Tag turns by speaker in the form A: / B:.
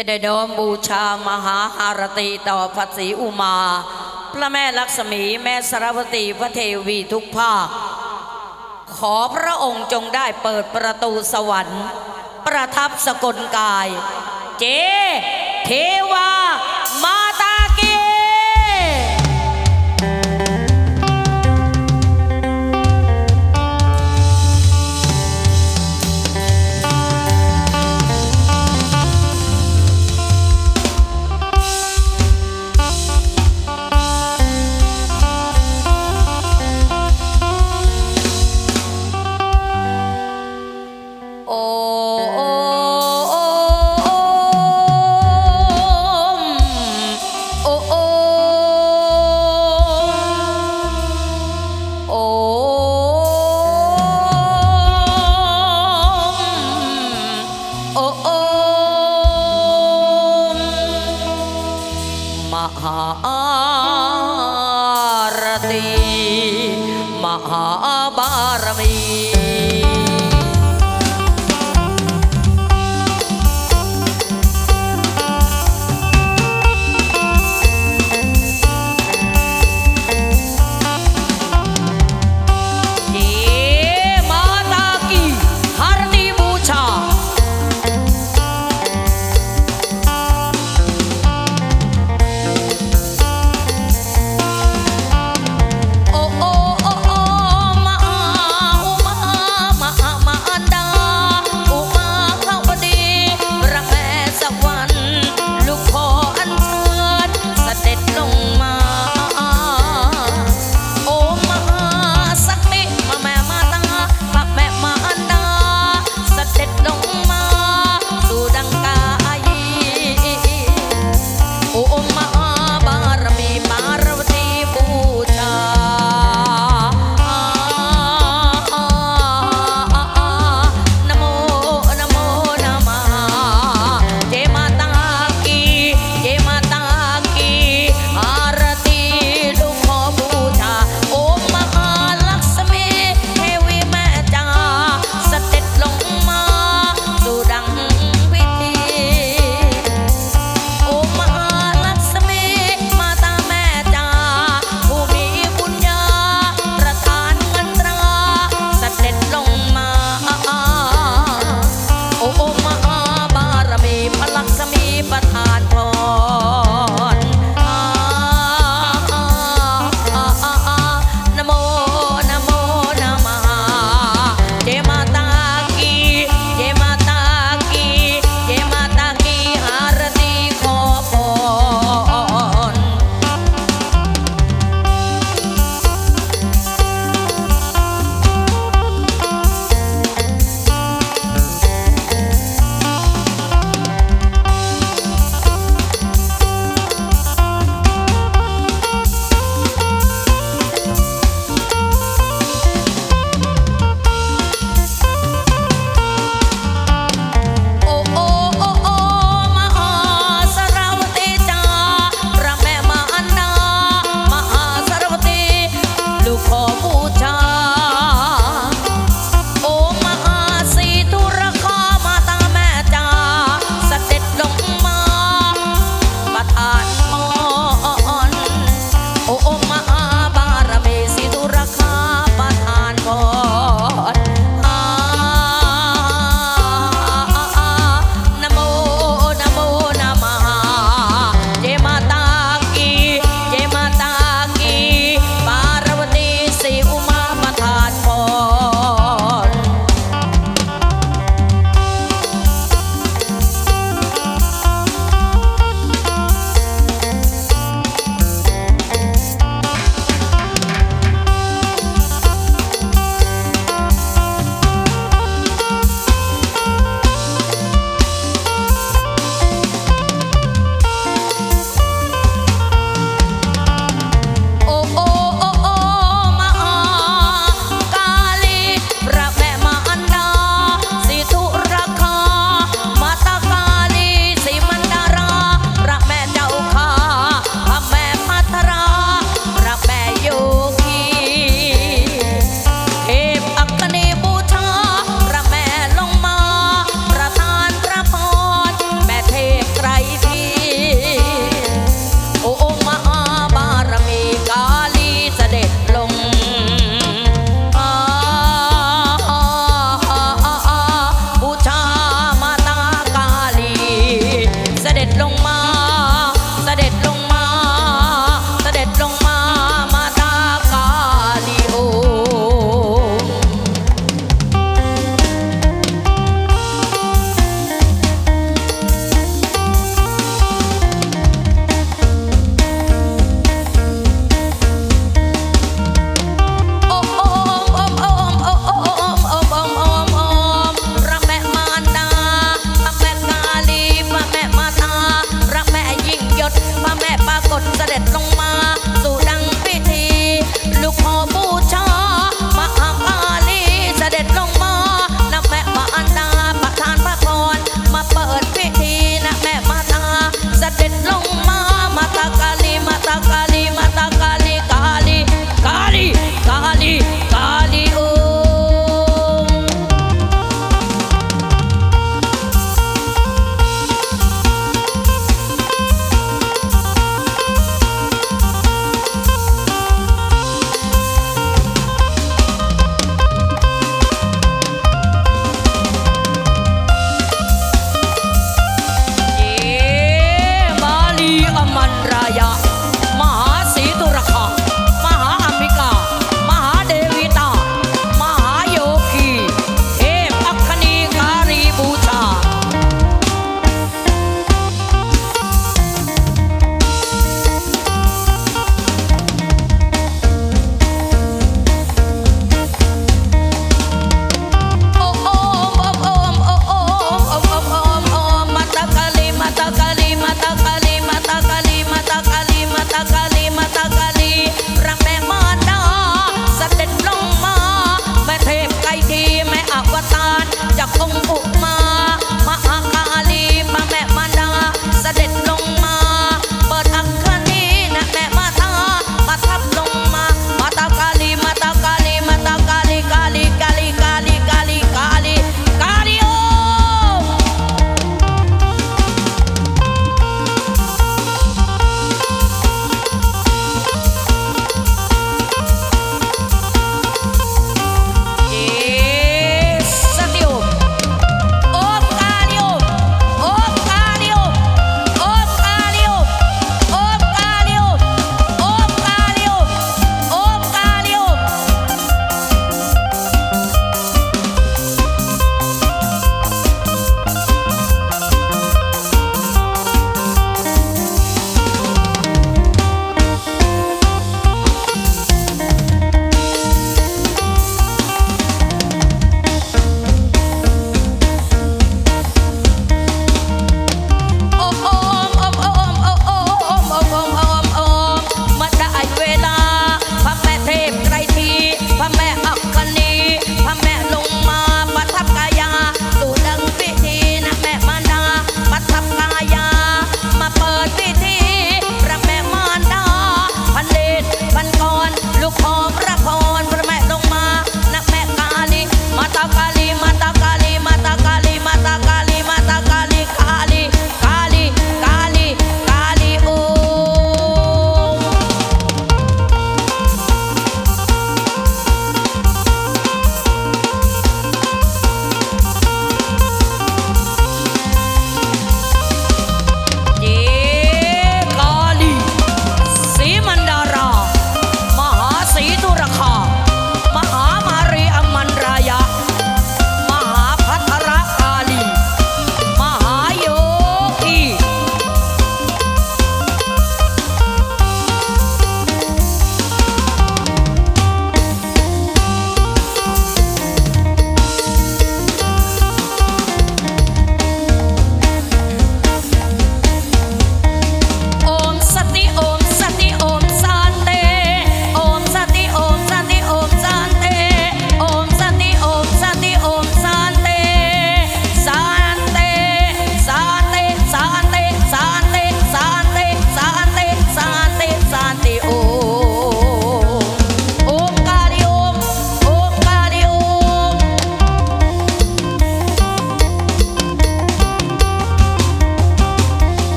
A: จะได้นอมบูชามหาหารตีต่อพระศรีอุมา พระแม่ลักษมีแม่สรวตีพระเทวีทุกภาค ขอพระองค์จงได้เปิดประตูสวรรค์ ประทับสกลกาย เจ เทวา 啊啊！